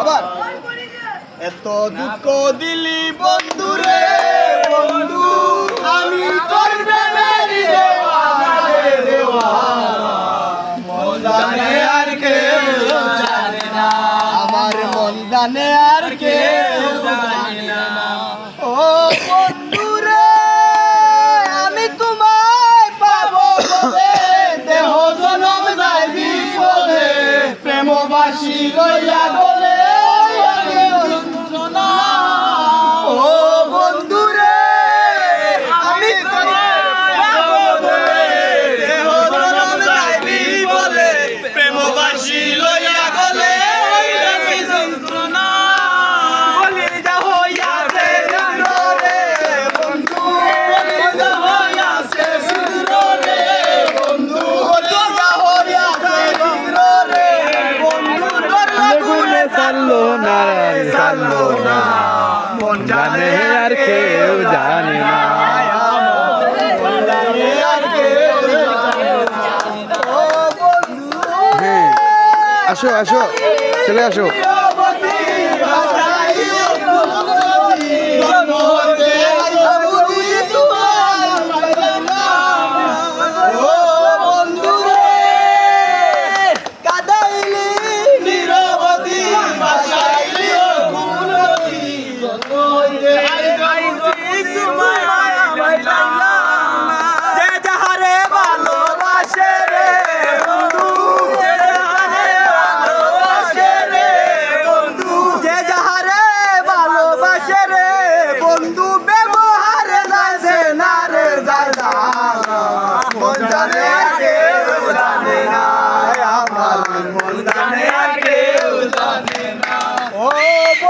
আবার। এত দুঃখ দিলি বন্ধু, আমি তোর আর কেউ আমার মন জানে আর কে জানে না। ও বন্ধু বাসি লইয়া জানলো না জানলো না মন জানে আর কেউ জানে না। হ্যাঁ, আসো আসো চলে আসো।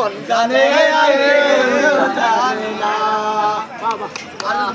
কোন জানে আর জানে না।